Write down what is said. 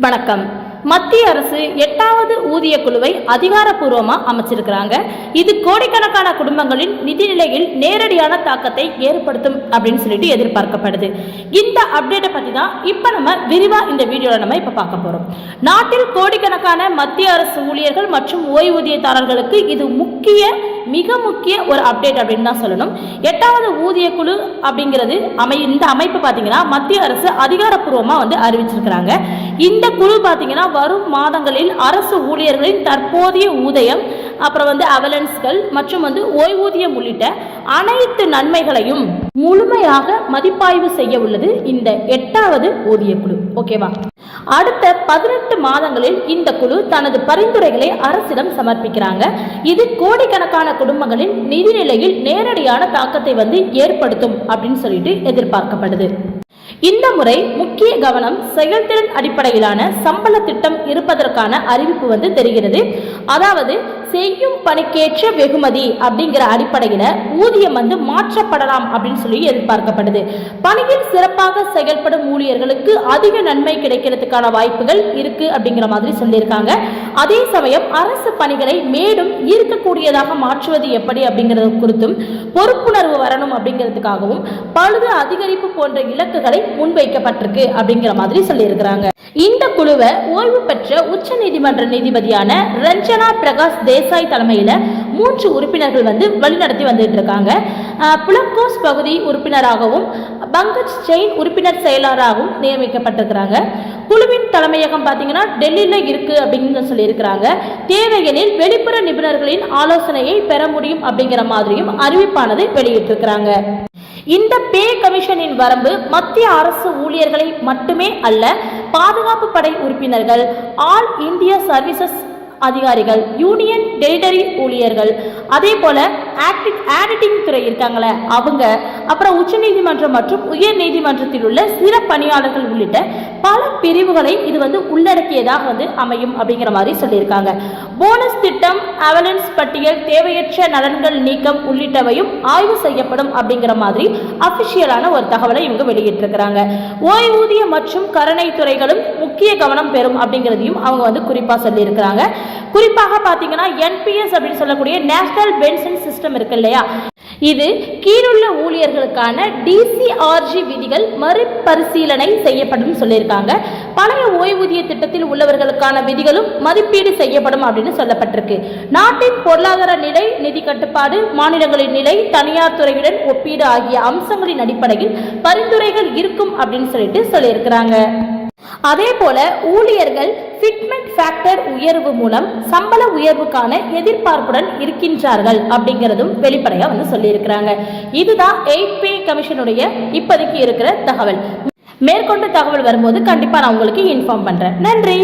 வணக்கம். மத்திய அரசு எட்டாவது ஊதிய குழுவை அதிகாரப்பூர்வமாக அமைச்சிருக்கிறாங்க. இது கோடிக்கணக்கான குடும்பங்களின் நிதிநிலையில் நேரடியான தாக்கத்தை ஏற்படுத்தும் அப்படின்னு சொல்லிட்டு எதிர்பார்க்கப்படுது. இந்த அப்டேட்டை பற்றி தான் இப்போ நம்ம விரிவாக இந்த வீடியோவில் நம்ம இப்போ பார்க்க போகிறோம் நாட்டில் கோடிக்கணக்கான மத்திய அரசு ஊழியர்கள் மற்றும் ஓய்வூதியதாரர்களுக்கு இது முக்கிய மிக முக்கிய ஒரு அப்டேட் அப்படின்னு தான் சொல்லணும். எட்டாவது ஊதிய குழு அப்படிங்கிறது அமை இந்த அமைப்பு பார்த்தீங்கன்னா மத்திய அரசு அதிகாரப்பூர்வமாக வந்து அறிவிச்சிருக்கிறாங்க. இந்த குழு பார்த்தீங்கன்னா வரும் மாதங்களில் அரசு ஊழியர்களின் தற்போதைய ஊதியம் அப்புறம் வந்து அவலன்ஸ்கள் மற்றும் வந்து ஓய்வூதியம் உள்ளிட்ட அனைத்து நன்மைகளையும் முழுமையாக மதிப்பாய்வு செய்ய உள்ளது இந்த எட்டாவது ஊதிய குழு. ஓகேவா? அடுத்த பதினெட்டு மாதங்களில் இந்த குழு தனது பரிந்துரைகளை அரசிடம் சமர்ப்பிக்கிறாங்க. இது கோடிக்கணக்கான குடும்பங்களின் நிதிநிலையில் நேரடியான தாக்கத்தை வந்து ஏற்படுத்தும் அப்படின்னு சொல்லிட்டு எதிர்பார்க்கப்படுது. இந்த முறை முக்கிய கவனம் செயல்திறன் அடிப்படையிலான சம்பள திட்டம் இருப்பதற்கான அறிவிப்பு வந்து தெரிகிறது. அதாவது செய்யும் பணிக்கேற்ற வெகுமதி அப்படிங்கிற அடிப்படையில் ஊதியம் வந்து மாற்றப்படலாம் அப்படின்னு சொல்லி எதிர்பார்க்கப்படுது. பணியில் சிறப்பாக செயல்படும் ஊழியர்களுக்கு அதிக நன்மை கிடைக்கிறதுக்கான வாய்ப்புகள் இருக்கு அப்படிங்கிற மாதிரி சொல்லியிருக்காங்க. அதே சமயம் அரசு பணிகளை மேலும் ஈர்க்கக்கூடியதாக மாற்றுவது எப்படி அப்படிங்கிறது குறித்தும் பொறுப்புணர்வு வரணும் அப்படிங்கிறதுக்காகவும் பழுது அதிகரிப்பு போன்ற இலக்குகளை முன்வைக்கப்பட்டிருக்கு அப்படிங்கிற மாதிரி சொல்லியிருக்கிறாங்க. இந்த குழுவை ஓய்வு பெற்ற உச்ச நீதிமன்ற நீதிபதியான ரஞ்சனா பிரகாஷ் தேசாய் தலைமையில் மூன்று உறுப்பினர்கள் வந்து வழிநடத்தி வந்துட்டு இருக்காங்க. புலக்கோஸ் பகுதி உறுப்பினராகவும் பங்கஜ் செயின் உறுப்பினர் செயலாளராகவும் நியமிக்கப்பட்டிருக்கிறாங்க. குழுவின் தலைமையகம் பார்த்தீங்கன்னா டெல்லியில் இருக்கு அப்படின்னு சொல்லியிருக்கிறாங்க. தேவையெனில் வெளிப்புற நிபுணர்களின் ஆலோசனையை பெற முடியும் அப்படிங்கிற மாதிரியும் அறிவிப்பானது வெளியிட்டிருக்கிறாங்க. இந்த பே கமிஷனின் வரம்பு மத்திய அரசு ஊழியர்களை மட்டுமே அல்ல பாதுகாப்பு படை உறுப்பினர்கள் ஆல் இந்தியா சர்வீசஸ் அதிகாரிகள் யூனியன் டெரிட்டரி ஊழியர்கள் அதே போல ஆக்டிங் ஆடிட்டிங் துறை இருக்காங்களே அவங்க அப்புறம் உச்சநீதிமன்றம் மற்றும் உயர் நீதிமன்றத்தில் உள்ள சிற பணியாளர்கள் உள்ளிட்ட பல பிரிவுகளை இது வந்து உள்ளடக்கியதாக வந்து அமையும் அப்படிங்கிற மாதிரி சொல்லியிருக்காங்க. போனஸ் திட்டம் அவலன்ஸ் பட்டியல் தேவையற்ற நலன்கள் நீக்கம் உள்ளிட்டவையும் ஆய்வு செய்யப்படும் அப்படிங்கிற மாதிரி அபிஷியலான ஒரு தகவலை இவங்க வெளியிட்டிருக்கிறாங்க. ஓய்வூதிய மற்றும் கருணை துறைகளும் முக்கிய கவனம் பெறும் அப்படிங்கிறதையும் அவங்க வந்து குறிப்பாக சொல்லியிருக்கிறாங்க. குறிப்பாக பார்த்தீங்கன்னா என்பிஎஸ் அப்படின்னு சொல்லக்கூடிய நேஷனல் பென்ஷன் சிஸ்டம் இருக்கு இல்லையா? இது கீழுள்ள ஊழியர்களுக்கான டிசிஆர்ஜி விதிகள் மறுபரிசீலனை செய்யப்படும் சொல்லியிருக்காங்க. பழைய ஓய்வூதிய திட்டத்தில் உள்ளவர்களுக்கான விதிகளும் மதிப்பீடு செய்யப்படும் அப்படின்னு சொல்லப்பட்டிருக்கு. நாட்டின் பொருளாதார நிலை நிதி கட்டுப்பாடு மாநிலங்களின் நிலை தனியார் துறையுடன் ஒப்பீடு ஆகிய அம்சங்களின் அடிப்படையில் பரிந்துரைகள் இருக்கும் அப்படின்னு சொல்லிட்டு சொல்லியிருக்கிறாங்க. அதே போல ஊழியர்கள் ஃபிட்மெண்ட் ஃபேக்டர் உயர்வு மூலம் சம்பள உயர்வுக்கான எதிர்பார்ப்புடன் இருக்கின்றார்கள் அப்படிங்கிறதும் வெளிப்படையாக வந்து சொல்லியிருக்கிறாங்க. இதுதான் எயிட் பே கமிஷனுடைய இப்போதைக்கு இருக்கிற தகவல். மேற்கொண்டு தகவல் வரும்போது கண்டிப்பாக நான் உங்களுக்கு இன்ஃபார்ம் பண்ணுறேன் நன்றி.